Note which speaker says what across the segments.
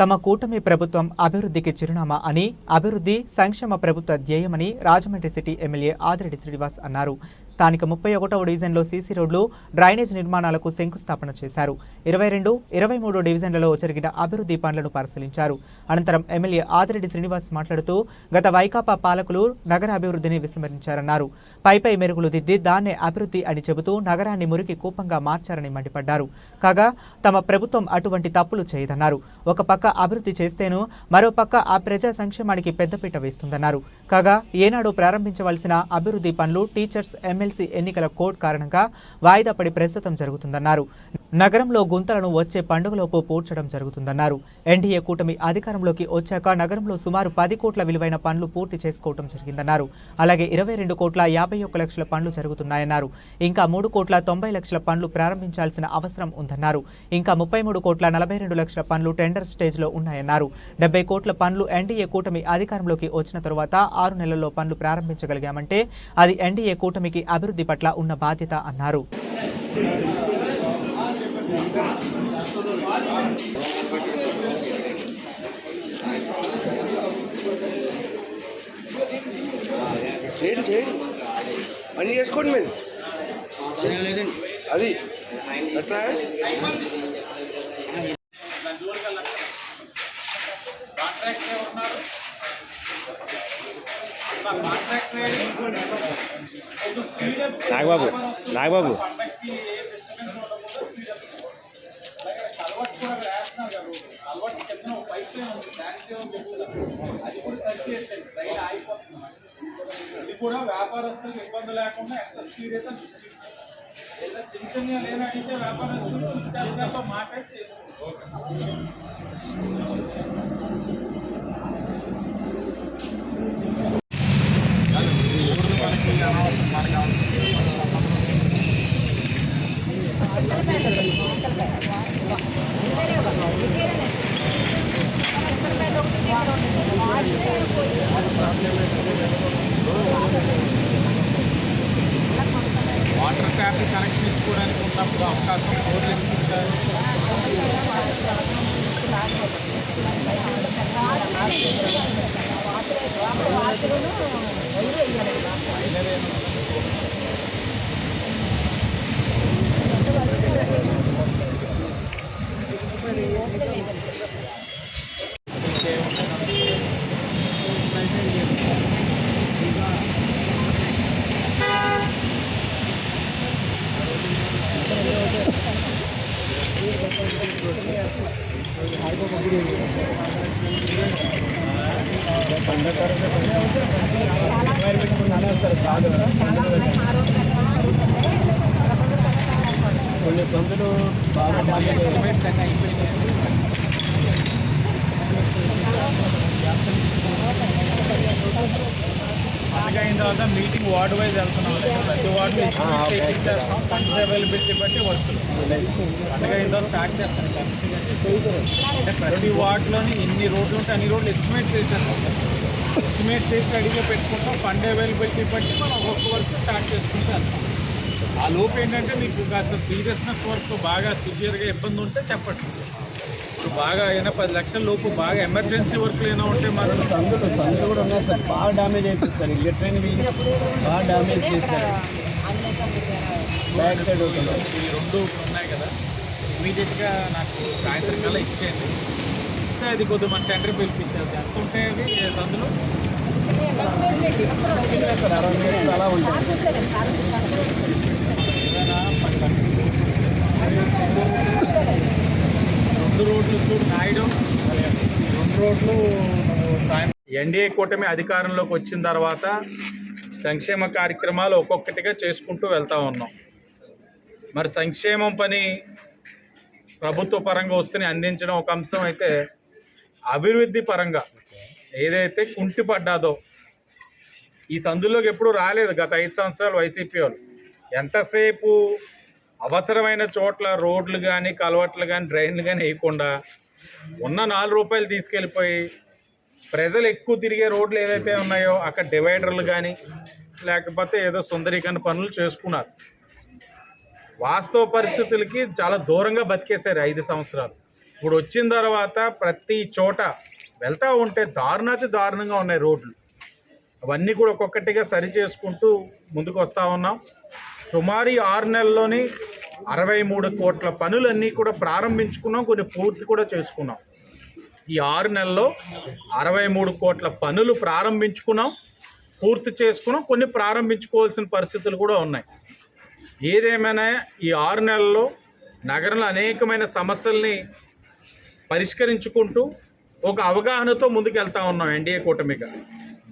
Speaker 1: తమ కూటమి ప్రభుత్వం అభివృద్ధికి చిరునామా అని అభివృద్ధి సంక్షేమ ప్రభుత్వ ధ్యేయమని రాజమండ్రి సిటీ ఎమ్మెల్యే ఆదిరెడ్డి శ్రీనివాస్ అన్నారు. స్థానిక ముప్పై ఒకటవ డివిజన్లో సీసీ రోడ్లు డ్రైనేజ్ నిర్మాణాలకు శంకుస్థాపన చేశారు. ఇరవై రెండు ఇరవై మూడు డివిజన్లలో జరిగిన అభివృద్ధి పనులను పరిశీలించారు. అనంతరం ఎమ్మెల్యే ఆదిరెడ్డి శ్రీనివాస్ మాట్లాడుతూ గత వైకాపా పాలకులు నగర అభివృద్ధిని విస్మరించారన్నారు. పైపై మెరుగులు దిద్ది దాన్నే అభివృద్ధి అని చెబుతూ నగరాన్ని మురికి కూపంగా మార్చారని మండిపడ్డారు. కాగా తమ ప్రభుత్వం అటువంటి తప్పులు చేయదన్నారు. ఒక పక్క అభివృద్ధి చేస్తేనూ మరో పక్క ఆ ప్రజా సంక్షేమానికి పెద్దపీట వేస్తుందన్నారు. కాగా ఏనాడు ప్రారంభించవలసిన అభివృద్ధి పనులు టీచర్స్ ఎమ్మెల్సీ ఎన్నికల కోడ్ కారణంగా వాయిదా పడి ప్రస్తుతం జరుగుతుందన్నారు. నగరంలో గుంతలను వచ్చే పండుగలోపు పూడ్చడం జరుగుతుందన్నారు. ఎన్డీఏ కూటమి అధికారంలోకి వచ్చాక నగరంలో సుమారు పది కోట్ల విలువైన పనులు పూర్తి చేసుకోవడం జరిగిందన్నారు. అలాగే ఇరవై రెండు కోట్ల యాభై ఒక్క లక్షల పనులు జరుగుతున్నాయన్నారు. ఇంకా మూడు కోట్ల తొంభై లక్షల పనులు ప్రారంభించాల్సిన అవసరం ఉందన్నారు. ఇంకా ముప్పై మూడు కోట్ల నలభై రెండు లక్షల పనులు టెండర్ స్టేజ్లో ఉన్నాయన్నారు. డెబ్బై కోట్ల పనులు ఎన్డీఏ కూటమి అధికారంలోకి వచ్చిన తరువాత ఆరు నెలల్లో పనులు ప్రారంభించగలిగామంటే అది ఎన్డీఏ కూటమికి అభివృద్ధి పట్ల ఉన్న బాధ్యత అన్నారు.
Speaker 2: చేయండి చేయండి పని చేసుకోండి మీరు అది అట్లా
Speaker 3: నాగబాబు నాగబాబు
Speaker 4: ఇది కూడా వ్యాపారస్తులకు ఇబ్బంది లేకుండా ఎంత స్పీడ్ అయితే అంత speed. ఏదైనా చిన్న చిన్న లేని అడిగితే వ్యాపారస్తులు ఇన్ఛార్జ్ గారితో మాట్లాడి చేసుకుంటారు వాటర్ ట్యాప్ కనెక్షన్ ఇచ్చుకోవడానికి ఉన్నప్పుడు అవకాశం రోడ్లు ఇచ్చుకుంటారు
Speaker 3: కొన్ని సందులు బాగా
Speaker 4: ఎలిమెంట్స్ అయిపోయినాయి అయిన తర్వాత మీటింగ్ వార్డు వైజ్ వెళ్తున్నాం. ఫండ్స్ అవైలబిలిటీ బట్టి వస్తుంది అందుకే అయిన తర్వాత స్టార్ట్ చేస్తాం అంటే ప్రతి వార్డులోని ఎన్ని రోడ్లు ఉంటే అన్ని రోడ్లు ఎస్టిమేట్స్ వేసాను ఎస్టిమేట్స్ వేసి రెడీగా పెట్టుకుంటాం. ఫండ్ అవైలబిలిటీ బట్టి మనం ఒక్కొక్క వర్క్ స్టార్ట్ చేసుకుంటూ ఆ లోపు ఏంటంటే మీకు కాస్త సీరియస్నెస్ వర్క్ బాగా సివియర్గా ఇబ్బంది ఉంటే చెప్పండి. ఇప్పుడు బాగా అయినా పది లక్షల లోపు బాగా ఎమర్జెన్సీ వర్క్లు ఏమైనా ఉంటే మనం
Speaker 3: సందులు సందులు కూడా ఉన్నాయి సార్. బాగా డ్యామేజ్ అయిపోయింది సార్. ఇల్లు ట్రైన్ బాగా డ్యామేజ్ చేశారు. బ్యాక్ సైడ్ అవుతుంది
Speaker 4: ఈ రెండు ఉన్నాయి కదా. ఇమీడియట్గా నాకు సాయంత్రం కల్లా ఇచ్చేయండి. ఇస్తే అది కొద్ది మన టెండర్ పిలిపించాలి ఎంత ఉంటాయి అవి?
Speaker 3: అలా ఉంటుంది
Speaker 4: రెండు రోడ్లు చూడు నాయుడు. రెండు రోడ్లు ఎన్డీఏ కూటమి అధికారంలోకి వచ్చిన తర్వాత సంక్షేమ కార్యక్రమాలు ఒక్కొక్కటిగా చేసుకుంటూ వెళ్తా ఉన్నాం. మరి సంక్షేమం పని ప్రభుత్వ పరంగా వస్తుని అందించడం ఒక అంశం అయితే అభివృద్ధి పరంగా ఏదైతే కుంటిపడ్డాదో ఈ సందులోకి ఎప్పుడు రాలేదు గత ఐదు సంవత్సరాలు వైసీపీ వాళ్ళు. ఎంతసేపు అవసరమైన చోట్ల రోడ్లు కానీ కలవట్లు కానీ డ్రైన్లు కానీ వేయకుండా ఉన్న నాలుగు రూపాయలు తీసుకెళ్ళిపోయి ప్రజలు ఎక్కువ తిరిగే రోడ్లు ఏదైతే ఉన్నాయో అక్కడ డివైడర్లు కానీ లేకపోతే ఏదో సుందరీకరణ పనులు చేసుకున్నారు. వాస్తవ పరిస్థితులకి చాలా దూరంగా బతికేశారు ఐదు సంవత్సరాలు. ఇప్పుడు వచ్చిన తర్వాత ప్రతి చోట వెళ్తూ ఉంటే దారుణాతి దారుణంగా ఉన్నాయి రోడ్లు. అవన్నీ కూడా ఒక్కొక్కటిగా సరి చేసుకుంటూ ముందుకు వస్తూ ఉన్నాం. సుమారు ఆరు నెలల్లోని అరవై మూడు కోట్ల పనులన్నీ కూడా ప్రారంభించుకున్నాం. కొన్ని పూర్తి కూడా చేసుకున్నాం. ఈ ఆరు నెలల్లో అరవై మూడు కోట్ల పనులు ప్రారంభించుకున్నాం. పూర్తి చేసుకున్నాం. కొన్ని ప్రారంభించుకోవాల్సిన పరిస్థితులు కూడా ఉన్నాయి. ఏదేమైనా ఈ ఆరు నెలల్లో నగరంలో అనేకమైన సమస్యల్ని పరిష్కరించుకుంటూ ఒక అవగాహనతో ముందుకెళ్తా ఉన్నాం ఎన్డీఏ కూటమిగా.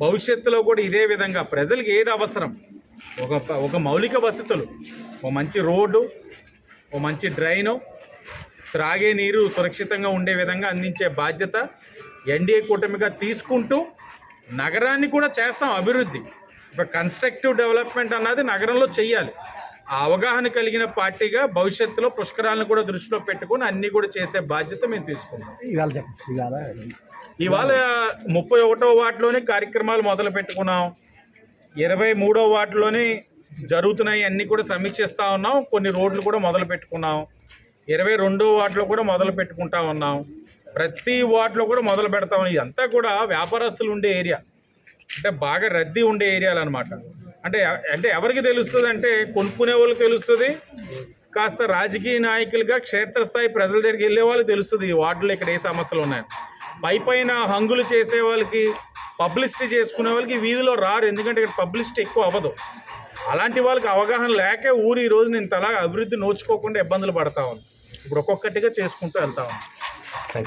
Speaker 4: భవిష్యత్తులో కూడా ఇదే విధంగా ప్రజలకు ఏది అవసరం? ఒక ఒక మౌలిక వసతులు ఒక మంచి రోడ్డు ఒక మంచి డ్రైను త్రాగే నీరు సురక్షితంగా ఉండే విధంగా అందించే బాధ్యత ఎన్డీఏ కూటమిగా తీసుకుంటూ నగరాన్ని కూడా చేస్తాం అభివృద్ధి. ఇప్పుడు కన్స్ట్రక్టివ్ డెవలప్మెంట్ అన్నది నగరంలో చెయ్యాలి. అవగాహన కలిగిన పార్టీగా భవిష్యత్తులో పుష్కరాలను కూడా దృష్టిలో పెట్టుకొని అన్నీ కూడా చేసే బాధ్యత మేము తీసుకుంటాం
Speaker 3: ఇవాళ
Speaker 4: ముప్పై ఒకటో వార్డులోనే కార్యక్రమాలు మొదలు పెట్టుకున్నాం. ఇరవై మూడో వార్డులోనే జరుగుతున్నాయి అన్నీ కూడా సమీక్షిస్తూ ఉన్నాం. కొన్ని రోడ్లు కూడా మొదలు పెట్టుకున్నాం. ఇరవై రెండో వార్డులో కూడా మొదలు పెట్టుకుంటా ఉన్నాం. ప్రతి వార్డులో కూడా మొదలు పెడతా ఉన్నాం. ఇదంతా కూడా వ్యాపారస్తులు ఉండే ఏరియా. అంటే బాగా రద్దీ ఉండే ఏరియాలు అనమాట అంటే అంటే ఎవరికి తెలుస్తుంది అంటే కొనుక్కునే వాళ్ళకి తెలుస్తుంది. కాస్త రాజకీయ నాయకులుగా క్షేత్రస్థాయి ప్రజల దగ్గరికి వెళ్ళే వాళ్ళకి తెలుస్తుంది ఈ వార్డులో ఇక్కడ ఏ సమస్యలు ఉన్నాయని పై పైన హంగులు చేసే వాళ్ళకి పబ్లిసిటీ చేసుకునే వాళ్ళకి వీధిలో రారు. ఎందుకంటే ఇక్కడ పబ్లిసిటీ ఎక్కువ అవ్వదు. అలాంటి వాళ్ళకి అవగాహన లేకే ఊరు ఈ రోజు నేను తలా అభివృద్ధి నోచుకోకుండా ఇబ్బందులు పడతా ఉంది. ఇప్పుడు ఒక్కొక్కటిగా చేసుకుంటూ వెళ్తా ఉన్నాను